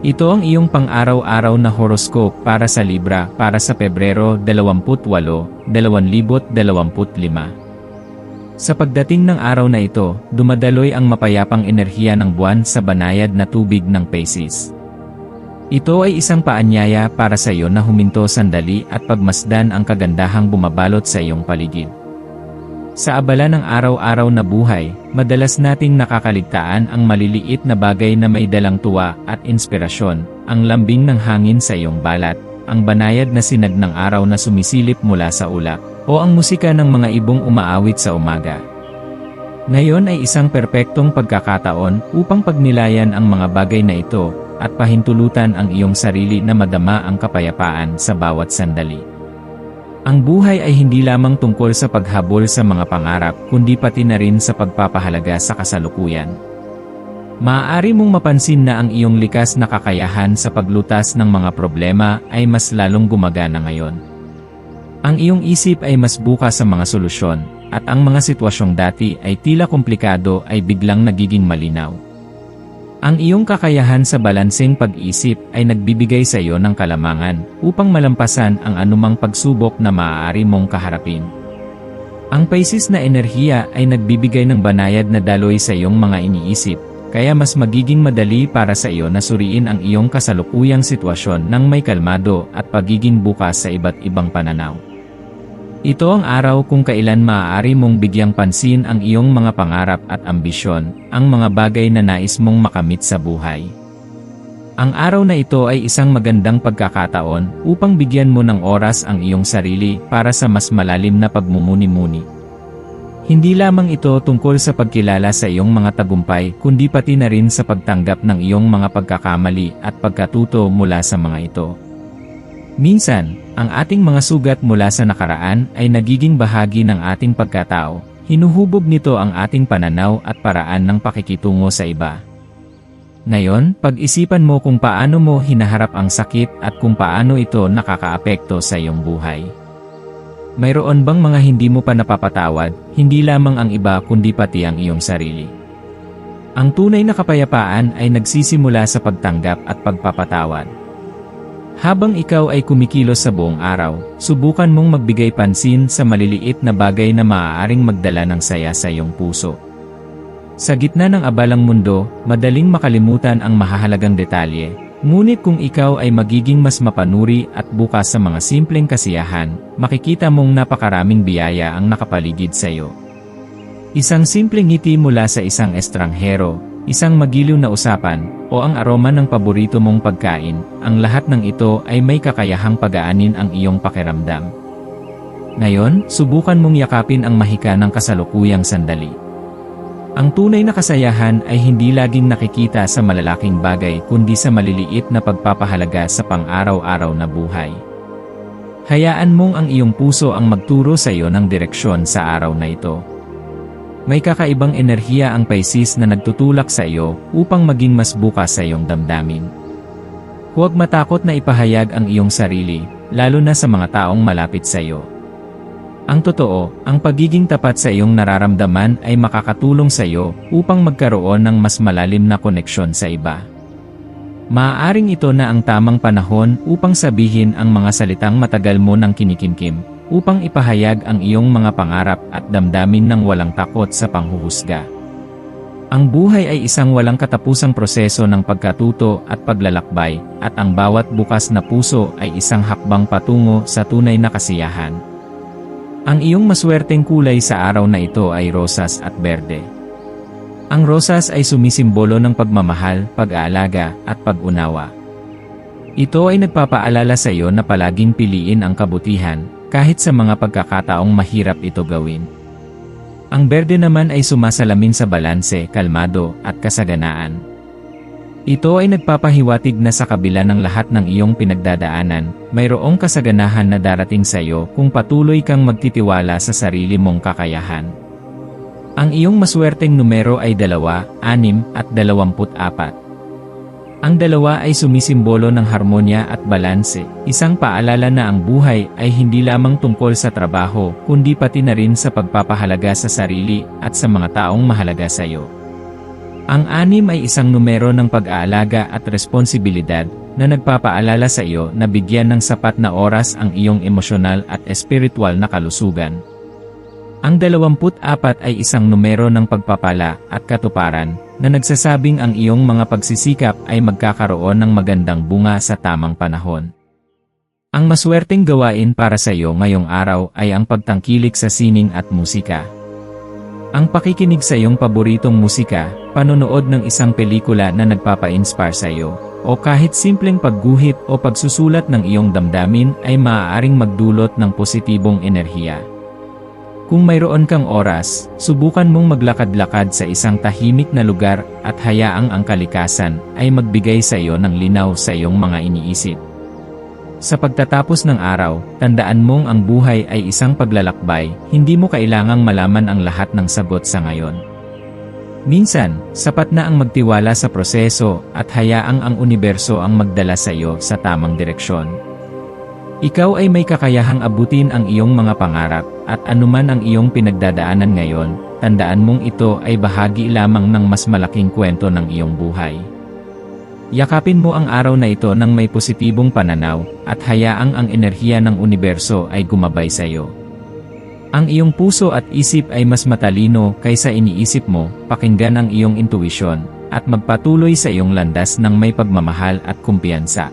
Ito ang iyong pang-araw-araw na horoscope para sa Libra para sa Pebrero 28, 2025. Sa pagdating ng araw na ito, dumadaloy ang mapayapang enerhiya ng buwan sa banayad na tubig ng Pisces. Ito ay isang paanyaya para sa iyo na huminto sandali at pagmasdan ang kagandahang bumabalot sa iyong paligid. Sa abala ng araw-araw na buhay, madalas nating nakakaligtaan ang maliliit na bagay na may dalang tuwa at inspirasyon, ang lambing ng hangin sa iyong balat, ang banayad na sinag ng araw na sumisilip mula sa ulap, o ang musika ng mga ibong umaawit sa umaga. Ngayon ay isang perpektong pagkakataon upang pagnilayan ang mga bagay na ito at pahintulutan ang iyong sarili na madama ang kapayapaan sa bawat sandali. Ang buhay ay hindi lamang tungkol sa paghabol sa mga pangarap, kundi pati na rin sa pagpapahalaga sa kasalukuyan. Maaari mong mapansin na ang iyong likas na kakayahan sa paglutas ng mga problema ay mas lalong gumagana ngayon. Ang iyong isip ay mas bukas sa mga solusyon, at ang mga sitwasyong dati ay tila komplikado ay biglang nagiging malinaw. Ang iyong kakayahan sa balanseng pag-isip ay nagbibigay sa iyo ng kalamangan upang malampasan ang anumang pagsubok na maaari mong kaharapin. Ang Pisces na enerhiya ay nagbibigay ng banayad na daloy sa iyong mga iniisip, kaya mas magiging madali para sa iyo na suriin ang iyong kasalukuyang sitwasyon ng may kalmado at pagiging bukas sa iba't ibang pananaw. Ito ang araw kung kailan maaari mong bigyang pansin ang iyong mga pangarap at ambisyon, ang mga bagay na nais mong makamit sa buhay. Ang araw na ito ay isang magandang pagkakataon upang bigyan mo ng oras ang iyong sarili para sa mas malalim na pagmumuni-muni. Hindi lamang ito tungkol sa pagkilala sa iyong mga tagumpay kundi pati na rin sa pagtanggap ng iyong mga pagkakamali at pagkatuto mula sa mga ito. Minsan, ang ating mga sugat mula sa nakaraan ay nagiging bahagi ng ating pagkatao. Hinuhubog nito ang ating pananaw at paraan ng pakikitungo sa iba. Ngayon, pag-isipan mo kung paano mo hinaharap ang sakit at kung paano ito nakakaapekto sa iyong buhay. Mayroon bang mga hindi mo pa napapatawad, hindi lamang ang iba kundi pati ang iyong sarili? Ang tunay na kapayapaan ay nagsisimula sa pagtanggap at pagpapatawad. Habang ikaw ay kumikilos sa buong araw, subukan mong magbigay pansin sa maliliit na bagay na maaaring magdala ng saya sa iyong puso. Sa gitna ng abalang mundo, madaling makalimutan ang mahahalagang detalye, ngunit kung ikaw ay magiging mas mapanuri at bukas sa mga simpleng kasiyahan, makikita mong napakaraming biyaya ang nakapaligid sa iyo. Isang simpleng ngiti mula sa isang estranghero, isang magiliw na usapan, o ang aroma ng paborito mong pagkain, ang lahat ng ito ay may kakayahang pagaanin ang iyong pakiramdam. Ngayon, subukan mong yakapin ang mahika ng kasalukuyang sandali. Ang tunay na kasayahan ay hindi laging nakikita sa malalaking bagay kundi sa maliliit na pagpapahalaga sa pang-araw-araw na buhay. Hayaan mong ang iyong puso ang magturo sa iyo ng direksyon sa araw na ito. May kakaibang enerhiya ang Pisces na nagtutulak sa iyo upang maging mas bukas sa iyong damdamin. Huwag matakot na ipahayag ang iyong sarili, lalo na sa mga taong malapit sa iyo. Ang totoo, ang pagiging tapat sa iyong nararamdaman ay makakatulong sa iyo upang magkaroon ng mas malalim na koneksyon sa iba. Maaaring ito na ang tamang panahon upang sabihin ang mga salitang matagal mo nang kinikimkim, upang ipahayag ang iyong mga pangarap at damdamin ng walang takot sa panghuhusga. Ang buhay ay isang walang katapusang proseso ng pagkatuto at paglalakbay, at ang bawat bukas na puso ay isang hakbang patungo sa tunay na kasiyahan. Ang iyong maswerteng kulay sa araw na ito ay rosas at berde. Ang rosas ay sumisimbolo ng pagmamahal, pag-aalaga, at pag-unawa. Ito ay nagpapaalala sa iyo na palaging piliin ang kabutihan, kahit sa mga pagkakataong mahirap ito gawin. Ang berde naman ay sumasalamin sa balanse, kalmado, at kasaganaan. Ito ay nagpapahiwatig na sa kabila ng lahat ng iyong pinagdadaanan, mayroong kasaganahan na darating sa iyo kung patuloy kang magtitiwala sa sarili mong kakayahan. Ang iyong maswerteng numero ay dalawa, anim, at dalawamput apat. Ang dalawa ay sumisimbolo ng harmonya at balanse, isang paalala na ang buhay ay hindi lamang tungkol sa trabaho, kundi pati na rin sa pagpapahalaga sa sarili at sa mga taong mahalaga sa iyo. Ang anim ay isang numero ng pag-aalaga at responsibilidad na nagpapaalala sa iyo na bigyan ng sapat na oras ang iyong emosyonal at espiritual na kalusugan. Ang 24 ay isang numero ng pagpapala at katuparan na nagsasabing ang iyong mga pagsisikap ay magkakaroon ng magandang bunga sa tamang panahon. Ang maswerteng gawain para sa iyo ngayong araw ay ang pagtangkilik sa sining at musika. Ang pakikinig sa iyong paboritong musika, panonood ng isang pelikula na nagpapa-inspire sa iyo, o kahit simpleng pagguhit o pagsusulat ng iyong damdamin ay maaaring magdulot ng positibong enerhiya. Kung mayroon kang oras, subukan mong maglakad-lakad sa isang tahimik na lugar at hayaang ang kalikasan ay magbigay sa iyo ng linaw sa iyong mga iniisip. Sa pagtatapos ng araw, tandaan mong ang buhay ay isang paglalakbay, hindi mo kailangang malaman ang lahat ng sagot sa ngayon. Minsan, sapat na ang magtiwala sa proseso at hayaang ang universo ang magdala sa iyo sa tamang direksyon. Ikaw ay may kakayahang abutin ang iyong mga pangarap, at anuman ang iyong pinagdadaanan ngayon, tandaan mong ito ay bahagi lamang ng mas malaking kwento ng iyong buhay. Yakapin mo ang araw na ito ng may positibong pananaw, at hayaang ang enerhiya ng universo ay gumabay sa iyo. Ang iyong puso at isip ay mas matalino kaysa iniisip mo, pakinggan ang iyong intuisyon, at magpatuloy sa iyong landas ng may pagmamahal at kumpiyansa.